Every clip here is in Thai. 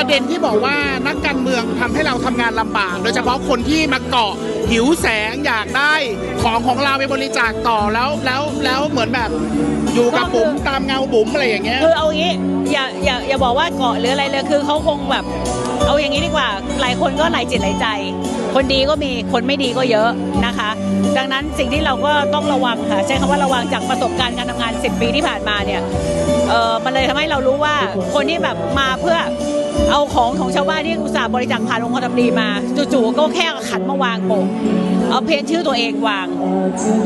ประเด็นที่บอกว่านักการเมืองทำให้เราทำงานลำบาก โดยเฉพาะคนที่มาเกาะหิวแสงอยากได้ของของเราไปบริจาคต่อแล้วแล้วแล้วเหมือนแบบอยู่กับบุ๋มตามเงาบุ๋มอะไรอย่างเงี้ยคือเอางี้อย่าอย่าอย่าบอกว่าเกาะหรืออะไรเลยคือเขาคงแบบ เอาอย่างนี้ดีกว่าหลายคนก็หลายจิตหลายใจ คนดีก็มีคนไม่ดีก็เยอะนะคะ ดังนั้นสิ่งที่เราก็ต้องระวังค่ะใช้คำว่าระวังจากประสบการณ์การทำงาน 10 ปีที่ผ่านมาเนี่ยเออมันเลยทำให้เรารู้ว่าคนที่แบบมาเพื่อ เอาของของชาวบ้านที่อุตส่าห์บริจาคผ่านองค์กรทำดีมาจู่ๆก็แค่เอาขันมาวางโปะเอาเพียนชื่อตัวเองวาง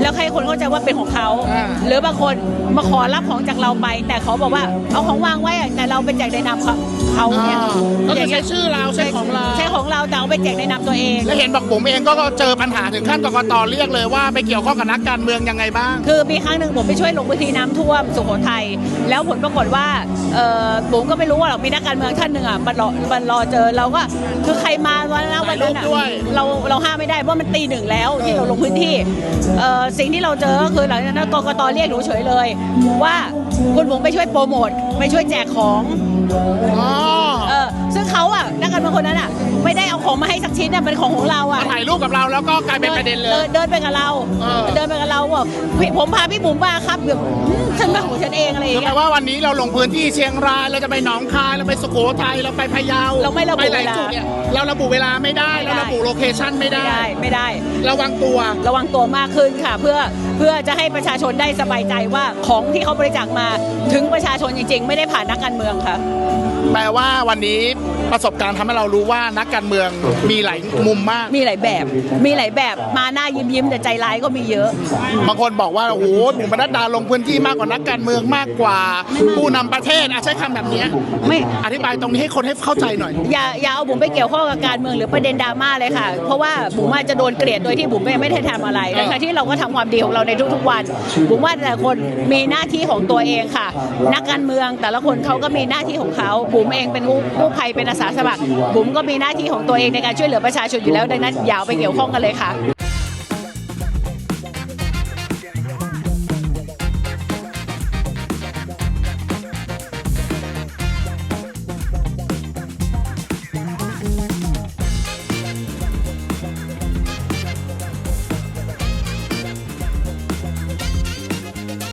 แล้วให้คนเข้าใจว่าเป็นของเขาอ่าหรือบางคนมาขอรับของจากเราไป แต่เขาบอกว่าเอาของวางไว้อะแต่เราไปแจกในนามเขาเขาเนี่ยอ่าก็คืออย่างใช้เงี้ยชื่อเราใช้ของเราใช้ของเราแต่เอาไปแจกในนามตัวเอง และเห็นบอกบุ๋มเองก็เจอปัญหาถึงขั้นกกตเรียกเลยว่าไปเกี่ยวข้องกับนักการเมืองยังไงบ้าง คือมีครั้งหนึ่งผมไปช่วยลงพื้นที่น้ำท่วมสุโขทัยแล้วผลปรากฏว่าเออผมก็ไม่รู้ว่าหรอกมีนักการเมืองท่านหนึ่งอะมันรอมันรอเจอเราก็คือใครมาวันนั้นวันนั้นอะถ่ายรูปด้วย เราเราห้ามไม่ได้เพราะมันตีหนึ่งแล้วที่เราลงพื้นที่เออสิ่งที่เราเจอก็คือหลังจากนั้นกกตเรียกหนูเฉยเลย ว่าคุณผมไปช่วยโปรโมทไปช่วยแจกของ อ๋อ เออซึ่งเขาอะนักการเมืองคนนั้นอะ ไม่ได้เอาของมาให้สักชิ้นอะเป็นของของเราอะมาถ่ายรูปกับเราแล้วก็กลายเป็นประเด็นเลย เดินไปกับเรา เออ เดินไปกับเราบอกพี่ผมพาพี่บุ๋มมาครับแบบอืมฉันมาของฉันเองอะไรอคืย่าองแปลเงี้ยว่าวันนี้เราลงพื้นที่เชียงรายเราจะไปหนองคายเราไปสุโขทัยเราไปพะเยาเราไม่ระบุไปหลายเวลาจุดเนี่ยเราระบุเวลาไม่ได้ไม่ได้ เราระบุโลเคชั่นไม่ไม่ได้ ได้ไม่ได้ ระวังตัว ระวังตัวมากขึ้นค่ะ เพื่อเพื่อจะให้ประชาชนได้สบายใจว่าของที่เขาบริจาคมาถึงประชาชนจริง ๆ ไม่ได้ผ่านนักการเมืองค่ะ แปลว่าวันนี้ประสบการณ์ทำให้เรารู้ว่านักการเมืองมีหลายมุมมาก มีหลายแบบ มีหลายแบบมาหน้ายิ้มยิ้มๆแต่ใจร้ายก็มีเยอะ บางคนบอกว่าโอ้โหบุ๋มปนัดดาลงพื้นที่มากกว่านักการเมืองมากกว่า ผู้นำประเทศอะใช้คำแบบเนี้ยไม่อธิบายตรงนี้ให้คนให้เข้าใจหน่อย อย่าอย่าเอาบุ๋มไปเกี่ยวข้องกับการเมืองหรือประเด็นดราม่าเลยค่ะ เพราะว่าบุ๋มอาจจะโดนเกลียดโดยที่บุ๋มไม่ได้ทำอะไรเออทั้งๆที่เราก็ทำความดีของเราในทุกๆวันบุ๋มว่าแต่ละคนมีหน้าที่ของตัวเองค่ะ นักการเมืองแต่ละคนเขาก็มีหน้าที่ของเขาบุ๋มเองเป็นผู้ภัยเป็นอาสาสมัครบุ๋มก็มีหน้าที่ของตัวเองในการช่วยเหลือประชาชนอยู่แล้วดังนั้นอย่าเอาไปเกี่ยวข้องกันเลยค่ะ